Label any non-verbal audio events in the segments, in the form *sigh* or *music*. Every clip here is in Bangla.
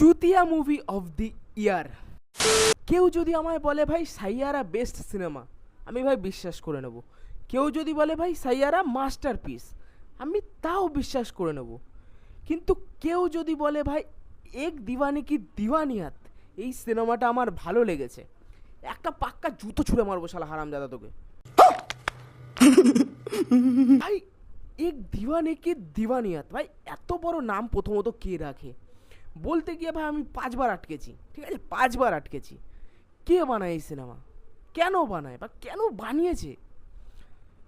চুতিয়া মুভি অফ দি ইয়ার কেউ যদি আমায় বলে, ভাই, সাইয়ারা বেস্ট সিনেমা আমি ভাই বিশ্বাস করে নেব। কেউ যদি বলে, ভাই, সাইয়ারা মাস্টারপিস আমি তাও বিশ্বাস করে নেব। কিন্তু কেউ যদি বলে, ভাই, এক দিওয়ানি কি দিওয়ানিয়াত? এই সিনেমাটা আমার ভালো লেগেছে। একটা পাক্কা জুতো ছুঁড়ে মারবো শালা হারামজাদা তোকে। ভাই, এক দিওয়ানে কি দিওয়ানিয়াত? ভাই, এত বড় নাম প্রথমত কে রাখে? বলতে গিয়ে ভাই আমি পাঁচবার আটকেছি, ঠিক আছে? পাঁচবার আটকেছি। কে বানায় এই সিনেমা? কেন বানায় বা কেন বানিয়েছে?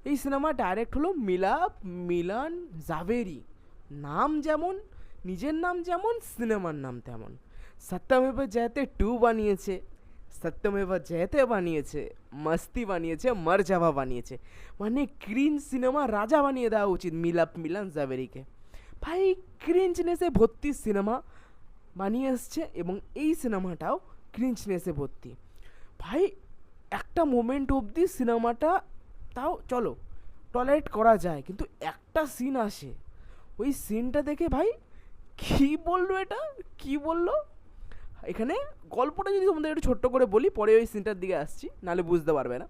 এই সিনেমা ডাইরেক্ট হলো মিলাপ মিলান জাভেরি। নাম যেমন, নিজের নাম যেমন, সিনেমার নাম তেমন। সত্যমেব জয়তে টু বানিয়েছে, সত্যমেব জয়তে বানিয়েছে, মস্তি বানিয়েছে, মরজাভা বানিয়েছে। মানে ক্রিন সিনেমা রাজা বানিয়ে দেওয়া উচিত মিলাপ মিলান জাভেরিকে। ভাই ক্রিঞ্চনেসে ভর্তি সিনেমা বানিয়ে এসছে এবং এই সিনেমাটাও ক্রিঞ্চনেসে ভর্তি। ভাই, একটা মোমেন্ট অবধি সিনেমাটা তাও চলো টলারেট করা যায়, কিন্তু একটা সিন আসে। ওই সিনটা দেখে ভাই, কি বলল এটা? কি বলল? এখানে গল্পটা যদি তোমাদের একটু ছোট্ট করে বলি, পরে ওই সিনটার দিকে আসছি, নাহলে বুঝতে পারবে না।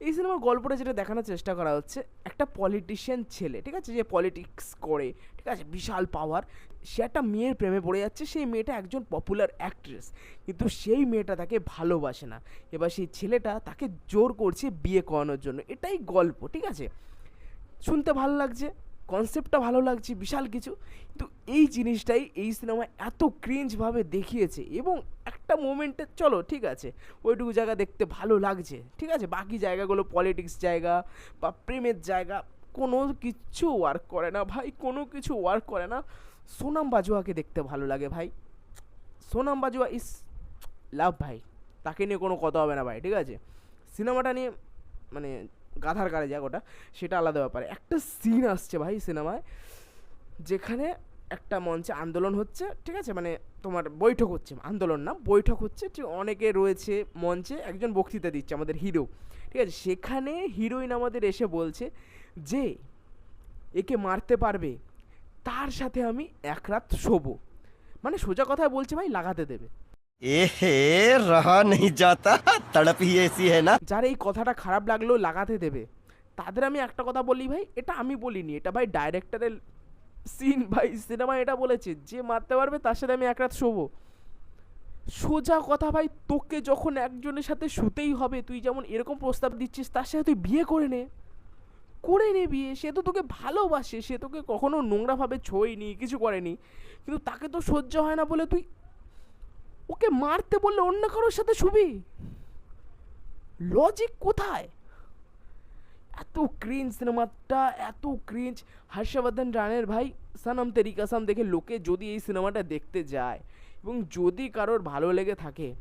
এই সিনেমার গল্পটা যেটা দেখানোর চেষ্টা করা হচ্ছে, একটা পলিটিশিয়ান ছেলে, ঠিক আছে, যে পলিটিক্স করে, ঠিক আছে, বিশাল পাওয়ার সে একটা মেয়ের প্রেমে পড়ে যাচ্ছে, সেই মেয়েটা একজন পপুলার অ্যাক্ট্রেস কিন্তু সেই মেয়েটা তাকে ভালোবাসে না। এবার সেই ছেলেটা তাকে জোর করছে বিয়ে করানোর জন্য। এটাই গল্প, ঠিক আছে? শুনতে ভালো লাগছে কনসেপ্টটা ভালো লাগছে, বিশাল কিছু, কিন্তু এই জিনিসটাই এই সিনেমায় এত ক্রিঞ্জভাবে দেখিয়েছে এবং একটা মোমেন্টে চলো, ঠিক আছে। ওইটুকু জায়গা দেখতে ভালো লাগছে, ঠিক আছে? বাকি জায়গাগুলো পলিটিক্স জায়গা বা প্রেমের জায়গা, কোনো কিছু ওয়ার্ক করে না ভাই, কোনো কিছু ওয়ার্ক করে না। সোনাম বাজুয়াকে দেখতে ভালো লাগে ভাই। সোনাম বাজুয়া ইস লাভ ভাই। তাকে নিয়ে কোনো কথা হবে না ভাই, ঠিক আছে? সিনেমাটা নিয়ে মানে গাধার কারে যাক ওটা, সেটা আলাদা ব্যাপার। একটা সিন আসছে ভাই সিনেমায়, যেখানে একটা মঞ্চে আন্দোলন হচ্ছে ঠিক আছে? মানে তোমার বৈঠক হচ্ছে আন্দোলন না বৈঠক হচ্ছে ঠিক অনেকে রয়েছে মঞ্চে একজন বক্তৃতা দিচ্ছে আমাদের হিরো ঠিক আছে? সেখানে হিরোইন আমাদের এসে বলছে যে একে মারতে পারবে তার সাথে আমি এক রাত শোবো। মানে সোজা কথায় বলছে ভাই লাগাতে দেবে। যাতা যার এই কথাটা খারাপ লাগল লাগাতে দেবে। তাদের আমি একটা কথা বলি ভাই এটা আমি বলিনি এটা ভাই ডাইরেক্টরের সিন ভাই সিনেমা এটা বলেছে, যে মারতে পারবে তার সাথে আমি এক রাত শোবো। সোজা কথা ভাই, তোকে যখন একজনের সাথে শুতেই হবে, তুই যেমন এরকম প্রস্তাব দিচ্ছিস, তার সাথে তুই বিয়ে করে নে। করে নে বিয়ে, সে তো তোকে ভালোবাসে, সে তোকে কখনো নোংরাভাবে ছোঁয়নি, কিছু করেনি। কিন্তু তাকে তো সহ্য হয় না বলে তুই ওকে মারতে বললে অন্য কারোর সাথে শুবি? লজিক কোথায়? এত ক্রিঞ্জ সিনেমাটা, এত ক্রিঞ্জ হর্ষবর্ধন রানের ভাই, সানাম তেরি কাসাম দেখে লোকে যদি এই সিনেমাটা দেখতে যায় এবং যদি কারোর ভালো লেগে থাকে,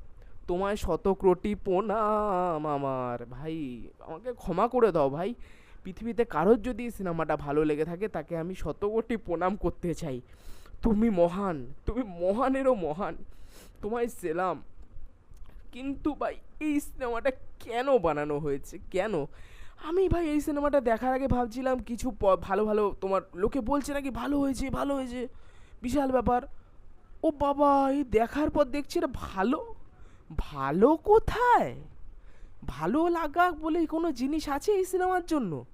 তোমায় শত কোটি প্রণাম আমার। ভাই, আমাকে ক্ষমা করে দাও ভাই। পৃথিবীতে কারোর যদি এই সিনেমাটা ভালো লেগে থাকে, তাকে আমি শত কোটি প্রণাম করতে চাই। তুমি মহান, তুমি মহানেরও মহান। তোমায় সেলাম। কিন্তু ভাই, এই সিনেমাটা কেন বানানো হয়েছে? কেন? আমি ভাই এই সিনেমাটা দেখার আগে ভাবছিলাম কিছু ভালো ভালো তোমার লোকে বলছে নাকি ভালো হয়েছে ভালো হয়েছে। বিশাল ব্যাপার। ও বাবা, এই দেখার পর দেখছি এটা ভালো? ভালো কোথায়? ভালো লাগা বলে কোনো জিনিস আছে এই সিনেমার জন্য?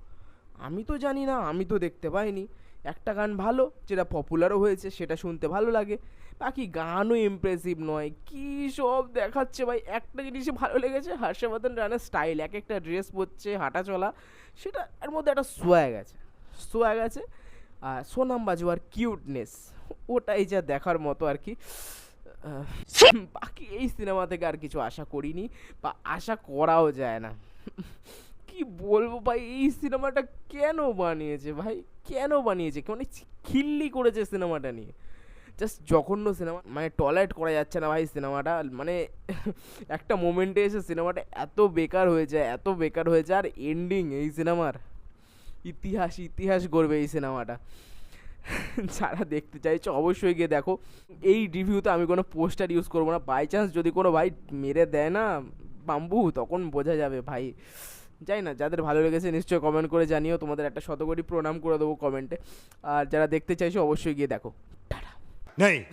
আমি তো জানি না, আমি তো দেখতে পাইনি। একটা গান ভালো, যেটা পপুলারও হয়েছে, সেটা শুনতে ভালো লাগে। বাকি গানও ইমপ্রেসিভ নয়। কী সব দেখাচ্ছে ভাই। একটা জিনিসই ভালো লেগেছে, হর্ষবর্ধন রানের স্টাইল এক একটা ড্রেস পরছে, হাঁটা চলা, সেটা এর মধ্যে একটা সোয়াগ আছে। সোয়াগ আছে, আর সোনাম বাজুয়ার কিউটনেস ওটাই যা দেখার মতো আর কি। বাকি এই সিনেমা থেকে আর কিছু আশা করিনি, বা আশা করাও যায় না। কি বলব ভাই, এই সিনেমাটা কেন বানিয়েছে ভাই? কেন বানিয়েছে? মানে খিল্লি করেছে সিনেমাটা নিয়ে। জাস্ট জঘন্য সিনেমা মানে টয়লেট করা যাচ্ছে না ভাই সিনেমাটা মানে *laughs* একটা মোমেন্টে এসে সিনেমাটা এত বেকার হয়ে যায়, এত বেকার হয়ে যায়, আর এন্ডিং এই সিনেমার ইতিহাস ইতিহাস গড়বে এই সিনেমাটা *laughs* যারা দেখতে চাইছো অবশ্যই গিয়ে দেখো। এই রিভিউতে আমি কোনো পোস্টার ইউজ করব না। বাই চান্স যদি কোনো ভাই মেরে দেয় না বাম্বু তখন বোঝা যাবে ভাই। যাই না, যাদের ভালো লেগেছে নিশ্চয়ই কমেন্ট করে জানিও। তোমাদের একটা শতকোটি প্রণাম করে দেবো কমেন্টে আর যারা দেখতে চাইছো অবশ্যই গিয়ে দেখো। ない。